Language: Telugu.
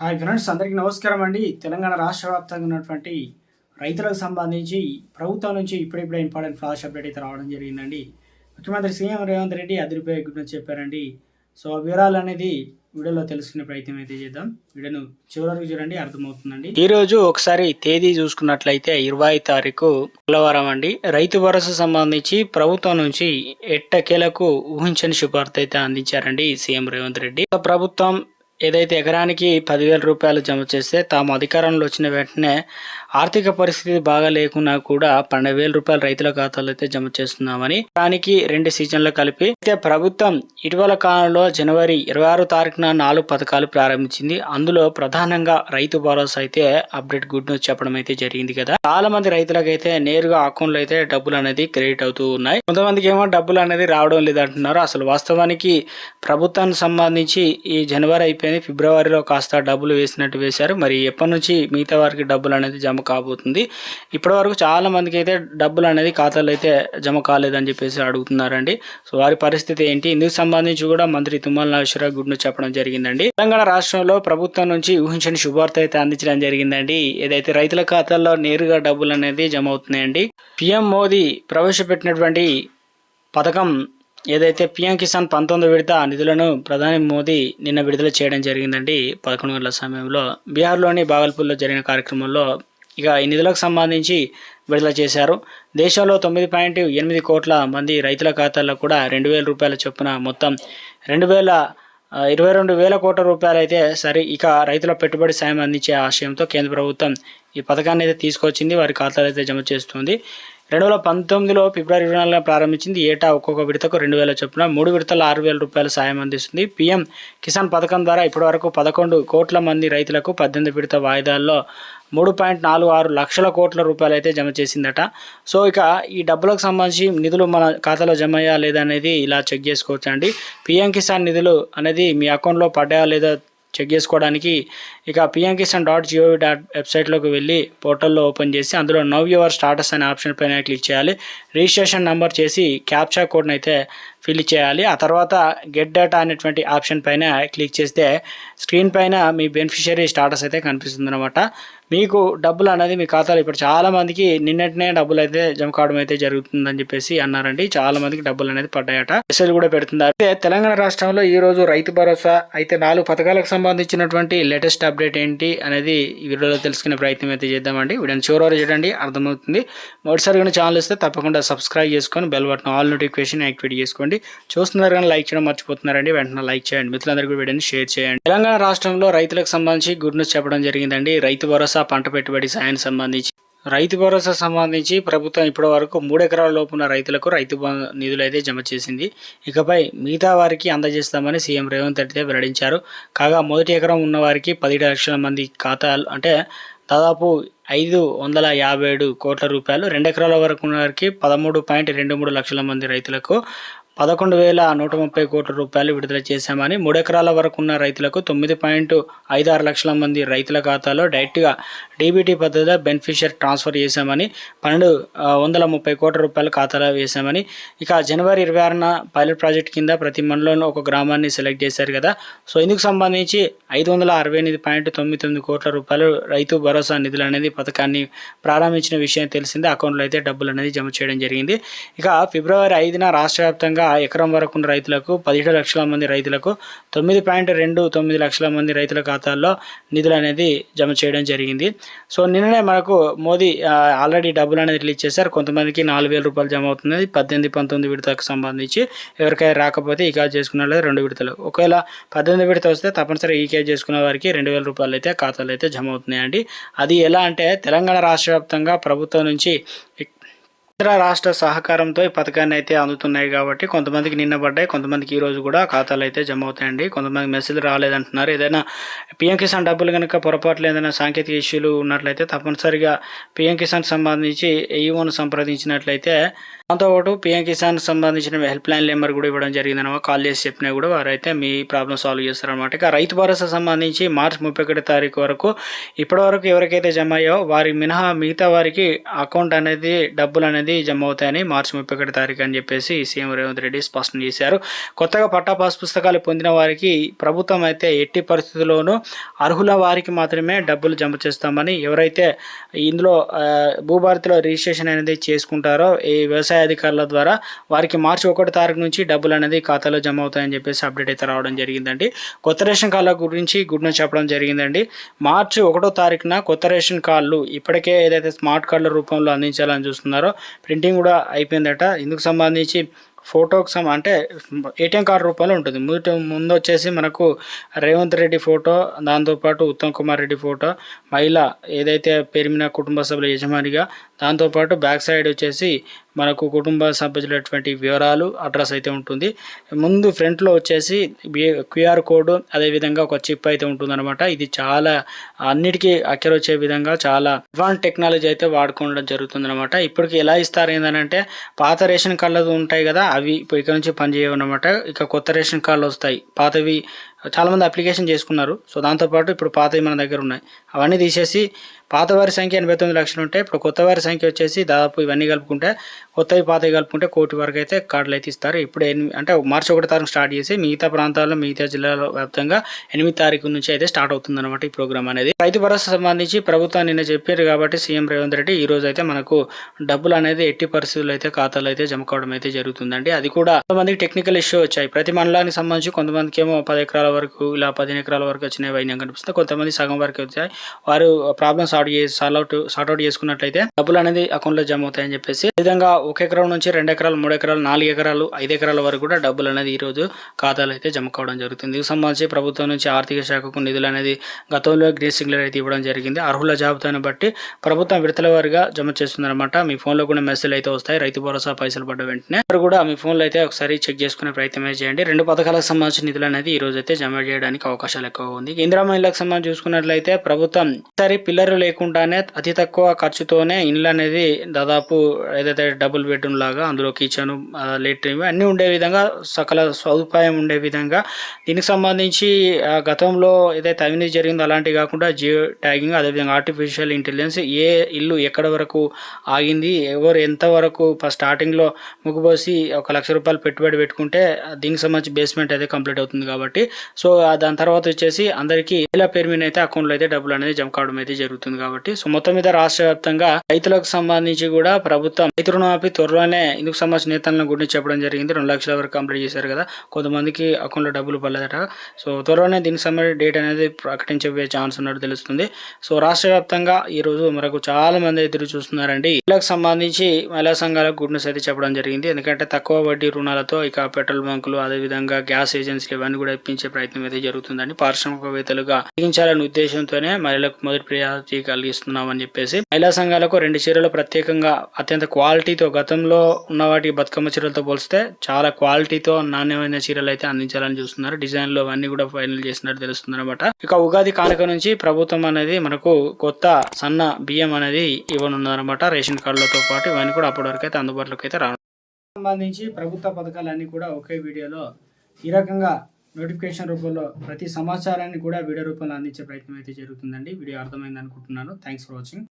హాయ్ ఫ్రెండ్స్ అందరికీ నమస్కారం అండి. తెలంగాణ రాష్ట్ర వ్యాప్తంగా ఉన్నటువంటి రైతులకు సంబంధించి ప్రభుత్వం నుంచి ఇప్పుడిప్పుడే ఇంపార్టెంట్ ఫ్లాష్ అప్డేట్ అయితే రావడం జరిగిందండి. ముఖ్యమంత్రి సీఎం రేవంత్ రెడ్డి అదిరిపోయే గురించి చెప్పారండి. సో ఆ వివరాలు అనేది వీడియోలో తెలుసుకునే ప్రయత్నం అయితే చేద్దాం. వీడియోను చివరి చూడండి అర్థమవుతుందండి. ఈ రోజు ఒకసారి తేదీ చూసుకున్నట్లయితే ఇరవై తారీఖు మంగళవారం అండి. రైతు భరోసా సంబంధించి ప్రభుత్వం నుంచి ఎట్టకేలకు ఊహించని శుభార్త అయితే అందించారండి సీఎం రేవంత్ రెడ్డి. ప్రభుత్వం ఏదైతే ఎకరానికి పదివేల రూపాయలు జమ చేస్తే తాము అధికారంలో వచ్చిన వెంటనే ఆర్థిక పరిస్థితి బాగా లేకున్నా కూడా పన్నెండు వేల రూపాయలు రైతుల ఖాతాలో అయితే జమ చేస్తున్నామని దానికి రెండు సీజన్లు కలిపి అయితే ప్రభుత్వం ఇటీవల కాలంలో జనవరి ఇరవై ఆరు తారీఖున నాలుగు పథకాలు ప్రారంభించింది. అందులో ప్రధానంగా రైతు భరోసా అయితే అప్డేట్ గుడ్ న్యూస్ చెప్పడం అయితే జరిగింది కదా. చాలా మంది రైతులకైతే నేరుగా అకౌంట్లో అయితే డబ్బులు అనేది క్రెడిట్ అవుతూ ఉన్నాయి. కొంతమందికి ఏమో డబ్బులు అనేది రావడం లేదంటున్నారు. అసలు వాస్తవానికి ప్రభుత్వానికి సంబంధించి ఈ జనవరి అయిపోయింది. ఫిబ్రవరిలో కాస్త డబ్బులు వేసినట్టు వేశారు. మరి ఎప్పటి నుంచి మిగతా వారికి డబ్బులు అనేది జమ కాబోతుంది. ఇప్పటి వరకు చాలా మందికి అయితే డబ్బులు అనేది ఖాతాలో అయితే జమ కాలేదని చెప్పేసి అడుగుతున్నారండి. సో వారి పరిస్థితి ఏంటి? ఇందుకు సంబంధించి కూడా మంత్రి తుమ్మల నాగేశ్వరరావు గుడ్ను చెప్పడం జరిగిందండి. తెలంగాణ రాష్ట్రంలో ప్రభుత్వం నుంచి ఊహించని శుభార్త అయితే అందించడం జరిగిందండి. ఏదైతే రైతుల ఖాతాల్లో నేరుగా డబ్బులు అనేది జమ అవుతున్నాయండి పిఎం మోదీ ప్రవేశపెట్టినటువంటి పథకం ఏదైతే పిఎం కిసాన్ పంతొమ్మిది విడత నిధులను ప్రధాని మోదీ నిన్న విడుదల చేయడం జరిగిందండి. పదకొండు గంటల సమయంలో బీహార్లోని బాగల్పూర్లో జరిగిన కార్యక్రమంలో ఇక ఈ నిధులకు సంబంధించి విడుదల చేశారు. దేశంలో తొమ్మిది పాయింట్ ఎనిమిది కోట్ల మంది రైతుల ఖాతాల్లో కూడా రెండు వేల రూపాయల చొప్పున మొత్తం రెండు వేల ఇరవై రెండు వేల కోట్ల రూపాయలు అయితే సరే ఇక రైతుల పెట్టుబడి సాయం అందించే ఆశయంతో కేంద్ర ప్రభుత్వం ఈ పథకాన్ని అయితే తీసుకొచ్చింది. వారి ఖాతాలు అయితే జమ చేస్తుంది. రెండు వేల పంతొమ్మిదిలో ఫిబ్రవరి ఇరవై నాలుగున ప్రారంభించింది. ఏటా ఒక్కొక్క విడతకు రెండు వేల చొప్పున మూడు విడతల ఆరు వేల రూపాయల సాయం అందిస్తుంది. పీఎం కిసాన్ పథకం ద్వారా ఇప్పటివరకు పదకొండు కోట్ల మంది రైతులకు పద్దెనిమిది విడత వాయిదాల్లో మూడు పాయింట్ నాలుగు ఆరు లక్షల కోట్ల రూపాయలు అయితే జమ చేసిందట. సో ఇక ఈ డబ్బులకు సంబంధించి నిధులు మన ఖాతాలో జమ అయ్యా లేదా అనేది ఇలా చెక్ చేసుకోవచ్చు అండి. పిఎం కిసాన్ నిధులు అనేది మీ అకౌంట్లో పడ్డాయా లేదా చెక్ చేసుకోవడానికి ఇక PM Kisan dot G O V dot వెబ్సైట్లోకి వెళ్ళి పోర్టల్లో ఓపెన్ చేసి అందులో నవ్ యువర్ స్టాటస్ అనే ఆప్షన్ పైన క్లిక్ చేయాలి. రిజిస్ట్రేషన్ నెంబర్ చేసి క్యాప్చా కోడ్ని అయితే ఫిల్ చేయాలి. ఆ తర్వాత గెట్ డేటా అనేటువంటి ఆప్షన్ పైన క్లిక్ చేస్తే స్క్రీన్ పైన మీ బెనిఫిషియరీ స్టాటస్ అయితే కనిపిస్తుంది అనమాట మీకు డబ్బులు అనేది మీ ఖాతాలో ఇప్పుడు చాలామందికి నిన్నటినే డబ్బులు అయితే జమ కావడం అయితే జరుగుతుందని చెప్పేసి అన్నారండి. చాలా మందికి డబ్బులు అనేది పడ్డాయట. మెసేజ్ కూడా పెడుతున్నారు. అయితే తెలంగాణ రాష్ట్రంలో ఈ రోజు రైతు భరోసా అయితే నాలుగు పథకాలకు సంబంధించినటువంటి లేటెస్ట్ అప్డేట్ ఏంటి అనేది ఈ వీడియోలో తెలుసుకునే ప్రయత్నం అయితే చేద్దామండి. వీడియోని చివరి వరకు చూడండి అర్థమవుతుంది. మొదటిసారి కానీ ఛానల్ ఇస్తే తప్పకుండా సబ్స్క్రైబ్ చేసుకొని bell button all notification activate చేసుకోండి. చూస్తున్నారు కానీ లైక్ చేయడం మర్చిపోతున్నారండి. వెంటనే లైక్ చేయండి. మిత్రులందరికీ వీడియోని షేర్ చేయండి. తెలంగాణ రాష్ట్రంలో రైతులకు సంబంధించి గుడ్ న్యూస్ చెప్పడం జరిగిందండి. రైతు భరోసా పంట పెట్టుబడి సాయానికి సంబంధించి. రైతు భరోసా సంబంధించి ప్రభుత్వం ఇప్పటి వరకు మూడు ఎకరాల లోపున్న రైతులకు రైతు నిధులు అయితే జమ చేసింది. ఇకపై మిగతా వారికి అందజేస్తామని సీఎం రేవంత్ రెడ్డి వెల్లడించారు. కాగా మొదటి ఎకరం ఉన్న వారికి పదిహేడు లక్షల మంది ఖాతాలు అంటే దాదాపు ఐదు వందల యాభై ఏడు కోట్ల రూపాయలు. రెండు ఎకరాల వరకు ఉన్న వారికి పదమూడు పాయింట్ రెండు మూడు లక్షల మంది రైతులకు పదకొండు వేల నూట ముప్పై కోట్ల రూపాయలు విడుదల చేశామని మూడెకరాల వరకు ఉన్న రైతులకు తొమ్మిది పాయింట్ ఐదు ఆరు లక్షల మంది రైతుల ఖాతాలో డైరెక్ట్గా డీబీటీ పద్ధతిలో బెనిఫిషియర్ ట్రాన్స్ఫర్ చేశామని పన్నెండు వందల ముప్పై కోట్ల రూపాయలు ఖాతాలో వేశామని ఇక జనవరి ఇరవై ఆరున పైలట్ ప్రాజెక్ట్ కింద ప్రతి మండలంలో ఒక గ్రామాన్ని సెలెక్ట్ చేశారు కదా. సో ఇందుకు సంబంధించి ఐదు వందల అరవై ఎనిమిది పాయింట్ తొమ్మిది తొమ్మిది కోట్ల రూపాయలు రైతు భరోసా నిధులు అనేది పథకాన్ని ప్రారంభించిన విషయం తెలిసిందే. అకౌంట్లో అయితే డబ్బులు అనేది జమ చేయడం జరిగింది. ఇక ఫిబ్రవరి ఐదున రాష్ట్ర వ్యాప్తంగా ఎకరం వరకు ఉన్న రైతులకు పదిహేడు లక్షల మంది రైతులకు తొమ్మిది పాయింట్ రెండు తొమ్మిది లక్షల మంది రైతుల ఖాతాల్లో నిధులు అనేది జమ చేయడం జరిగింది. సో నిన్ననే మనకు మోదీ ఆల్రెడీ డబ్బులు అనేది రిలీజ్ చేశారు. కొంతమందికి నాలుగు వేల రూపాయలు జమ అవుతుంది పద్దెనిమిది పంతొమ్మిది విడతకు సంబంధించి ఎవరికైనా రాకపోతే ఈ క్యాష్ చేసుకున్న రెండు విడతలు. ఒకవేళ పద్దెనిమిది విడత వస్తే తప్పనిసరి ఈ క్యాష్ చేసుకున్న వారికి రెండు వేల రూపాయలు అయితే ఖాతాలు అయితే జమ అవుతున్నాయండి. అది ఎలా అంటే తెలంగాణ రాష్ట్ర వ్యాప్తంగా ప్రభుత్వం నుంచి కేంద్ర రాష్ట్ర సహకారంతో ఈ పథకాన్ని అయితే అందుతున్నాయి కాబట్టి కొంతమందికి నిన్న పడ్డాయి కొంతమందికి ఈ రోజు కూడా ఖాతాలు అయితే జమ అవుతాయండి. కొంతమంది మెసేజ్ రాలేదంటున్నారు. ఏదైనా పిఎం కిసాన్ డబ్బులు కనుక పొరపాట్లు ఏదైనా సాంకేతిక ఇష్యూలు ఉన్నట్లయితే తప్పనిసరిగా పిఎం కిసాన్ సంబంధించి ఏఈఓను సంప్రదించినట్లయితే దాంతోపాటు పిఎం కిసాన్ సంబంధించిన హెల్ప్ లైన్ నెంబర్ కూడా ఇవ్వడం జరిగిందన్నమాట కాల్ చేసి చెప్పినా కూడా వారైతే మీ ప్రాబ్లమ్ సాల్వ్ చేస్తారనమాట. ఇక రైతు భరోసా సంబంధించి మార్చి ముప్పై ఒకటి తారీఖు వరకు ఇప్పటి వరకు ఎవరికైతే జమ అయ్యో వారి మినహా మిగతా వారికి అకౌంట్ అనేది డబ్బులు అనేది జమ అవుతాయని మార్చి ముప్పై ఒకటి తారీఖు అని చెప్పేసి సీఎం రేవంత్ రెడ్డి స్పష్టం చేశారు. కొత్తగా పట్టా పాస్ పుస్తకాలు పొందిన వారికి ప్రభుత్వం అయితే ఎట్టి పరిస్థితుల్లోనూ అర్హుల వారికి మాత్రమే డబ్బులు జమ చేస్తామని ఎవరైతే ఇందులో భూభారతిలో రిజిస్ట్రేషన్ అనేది చేసుకుంటారో ఈ వ్యవసాయ అధికారుల ద్వారా వారికి మార్చి ఒకటి తారీఖు నుంచి డబ్బులు అనేది ఖాతాలో జమ అవుతాయని చెప్పేసి అప్డేట్ అయితే రావడం జరిగిందండి. కొత్త రేషన్ కార్డుల గురించి గుడ్ న్యూస్ చెప్పడం జరిగిందండి. మార్చి ఒకటో తారీఖున కొత్త రేషన్ కార్డులు ఇప్పటికే ఏదైతే స్మార్ట్ కార్డుల రూపంలో అందించాలని చూస్తున్నారో ప్రింటింగ్ కూడా అయిపోయిందట. ఇందుకు సంబంధించి ఫోటోకి సమ అంటే ఏటీఎం కార్డు రూపంలో ఉంటుంది. ముందు ముందు వచ్చేసి మనకు రేవంత్ రెడ్డి ఫోటో దాంతోపాటు ఉత్తమ్ కుమార్ రెడ్డి ఫోటో మహిళ ఏదైతే పేరు మీద కుటుంబ సభ్యుల యజమానిగా దాంతోపాటు బ్యాక్ సైడ్ వచ్చేసి మనకు కుటుంబ సభ్యులటువంటి వివరాలు అడ్రస్ అయితే ఉంటుంది. ముందు ఫ్రంట్లో వచ్చేసి క్యూఆర్ కోడ్ అదేవిధంగా ఒక చిప్ అయితే ఉంటుందన్నమాట. ఇది చాలా అన్నిటికీ అక్కర వచ్చే విధంగా చాలా అడ్వాన్స్ టెక్నాలజీ అయితే వాడుకోవడం జరుగుతుందన్నమాట. ఇప్పటికి ఎలా ఇస్తారు ఏంటంటే పాత రేషన్ కార్డులు ఉంటాయి కదా అవి ఇప్పుడు ఇక్కడ నుంచి పనిచేయవన్నమాట ఇక కొత్త రేషన్ కార్డులు వస్తాయి. పాతవి చాలామంది అప్లికేషన్ చేసుకున్నారు. సో దాంతోపాటు ఇప్పుడు పాతవి మన దగ్గర ఉన్నాయి. అవన్నీ తీసేసి పాత వారి సంఖ్య ఎనభై తొమ్మిది లక్షలు ఉంటాయి ఇప్పుడు కొత్త వారి సంఖ్య వచ్చేసి దాదాపు ఇవన్నీ కలుపుకుంటే కొత్తవి పాతవి కలుపుకుంటే కోటి వరకు అయితే కార్డులు అయితే ఇస్తారు. ఇప్పుడు ఎనిమిది అంటే మార్చి ఒకటి తారీఖు స్టార్ట్ చేసి మిగతా ప్రాంతాల్లో మిగతా జిల్లాల వ్యాప్తంగా ఎనిమిది తారీఖు నుంచి అయితే స్టార్ట్ అవుతుంది అనమాట ఈ ప్రోగ్రామ్ అనేది. రైతు భరోసా సంబంధించి ప్రభుత్వం నిన్న చెప్పారు కాబట్టి సీఎం రేవంత్ రెడ్డి ఈ రోజు అయితే మనకు డబ్బులు అనేది ఎట్టి పరిస్థితుల్లో అయితే ఖాతాలో అయితే జమ కావడం అయితే జరుగుతుందండి. అది కూడా కొంతమందికి టెక్నికల్ ఇష్యూ వచ్చాయి. ప్రతి మండలానికి సంబంధించి కొంతమందికి ఏమో పది ఎకరాల వరకు ఇలా పదిహేను ఎకరాల వరకు వచ్చిన వైద్యం కనిపిస్తుంది. కొంతమంది సగం వరకు వచ్చాయి. వారు ప్రాబ్లమ్ సాల్వ్ చేసి సాల్వ్ అవుట్ అవుట్ చేసుకున్నట్లయితే డబ్బులు అనేది అకౌంట్లో జమ అవుతాయని చెప్పేసి ఈ విధంగా ఒక ఎకరం నుంచి రెండు ఎకరాలు మూడు ఎకరాలు నాలుగు ఎకరాలు ఐదు ఎకరాల వరకు కూడా డబ్బులు అనేది ఈ రోజు ఖాతాలో అయితే జమ కావడం జరుగుతుంది. దీనికి సంబంధించి ప్రభుత్వం నుంచి ఆర్థిక శాఖకు నిధులు అనేది గతంలో గ్రీన్ సిగ్నల్ అయితే ఇవ్వడం జరిగింది. అర్హుల జాబితాను బట్టి ప్రభుత్వం విడతల వారిగా జమ చేస్తుందన్నమాట. మీ ఫోన్లో కూడా మెసేజ్ అయితే వస్తాయి. రైతు భరోసా పైసలు పడ్డ వెంటనే. వారు కూడా మీ ఫోన్లో అయితే ఒకసారి చెక్ చేసుకునే ప్రయత్నం చేయండి. రెండు పథకాలకు సంబంధించిన నిధులు అనేది ఈ రోజు అయితే జమ చేయడానికి అవకాశాలు ఎక్కువ ఉంది. ఇందిరా మహిళలకు సంబంధించి చూసుకున్నట్లయితే ప్రభుత్వం సరే పిల్లలు లేకుండానే అతి తక్కువ ఖర్చుతోనే ఇండ్లు అనేది దాదాపు ఏదైతే డబుల్ బెడ్రూమ్ లాగా అందులో కిచెన్ లెట్రిన్ అన్నీ ఉండే విధంగా సకల సదుపాయం ఉండే విధంగా దీనికి సంబంధించి ఆ, గతంలో ఏదైతే అవినీతి జరిగిందో అలాంటివి కాకుండా జియో ట్యాగింగ్ అదేవిధంగా ఆర్టిఫిషియల్ ఇంటెలిజెన్స్ ఏ ఇల్లు ఎక్కడ వరకు ఆగింది ఎవరు ఎంతవరకు స్టార్టింగ్లో ముగ్గుపోసి ఒక లక్ష రూపాయలు పెట్టుబడి పెట్టుకుంటే దీనికి సంబంధించి బేస్మెంట్ అయితే కంప్లీట్ అవుతుంది కాబట్టి సో దాని తర్వాత వచ్చేసి అందరికీ ఇలా పేరు మీద అయితే అకౌంట్లో అయితే డబ్బులు అనేది జమ కావడం అయితే జరుగుతుంది కాబట్టి. సో మొత్తం మీద రాష్ట్ర వ్యాప్తంగా రైతులకు సంబంధించి కూడా ప్రభుత్వం రైతు రుణమాఫీ త్వరలోనే ఇందుకు సంబంధించిన నేతలను గురించి చెప్పడం జరిగింది. రెండు లక్షల వరకు కంప్లీట్ చేశారు కదా. కొంతమందికి అకౌంట్లో డబ్బులు పడలేదట. సో త్వరలోనే దీనికి సంబంధించిన డేట్ అనేది ప్రకటించే ఛాన్స్ ఉన్నట్టు తెలుస్తుంది. సో రాష్ట్ర వ్యాప్తంగా ఈ రోజు మనకు చాలా మంది ఎదురు చూస్తున్నారండి. వీళ్ళకి సంబంధించి మహిళా సంఘాలకు గుడ్ న్యూస్ అయితే చెప్పడం జరిగింది. ఎందుకంటే తక్కువ వడ్డీ రుణాలతో ఇక పెట్రోల్ బంకులు అదేవిధంగా గ్యాస్ ఏజెన్సీలు ఇవన్నీ కూడా ఇప్పించే ప్రయత్నం అయితే జరుగుతుందని పారిశ్రామికవేత్తలుగా తగ్గించాలనే ఉద్దేశంతోనే మహిళలకు మొదటి ప్రియారిటీ కలిగిస్తున్నామని చెప్పేసి మహిళా సంఘాలకు రెండు చీరలు ప్రత్యేకంగా అత్యంత క్వాలిటీతో గతంలో ఉన్న వాటి బతుకమ్మ చీరలతో పోలిస్తే చాలా క్వాలిటీతో నాణ్యమైన చీరలు అయితే అందించాలని చూస్తున్నారు. డిజైన్లు అవన్నీ కూడా ఫైనల్ చేసినట్టు తెలుస్తుంది అనమాట ఇక ఉగాది కానుక నుంచి ప్రభుత్వం అనేది మనకు కొత్త సన్న బియ్యం అనేది ఇవ్వనున్నారనమాట రేషన్ కార్డులతో పాటు ఇవన్నీ కూడా అప్పటి వరకు అయితే అందుబాటులోకి అయితే రాను సంబంధించి ప్రభుత్వ పథకాలన్నీ కూడా ఒకే వీడియోలో ఈ రకంగా నోటిఫికేషన్ రూపంలో ప్రతి సమాచారాన్ని కూడా వీడియో రూపంలో అందించే ప్రయత్నం అయితే జరుగుతుందండి. వీడియో అర్థమైంది అనుకుంటున్నాను. Thanks for watching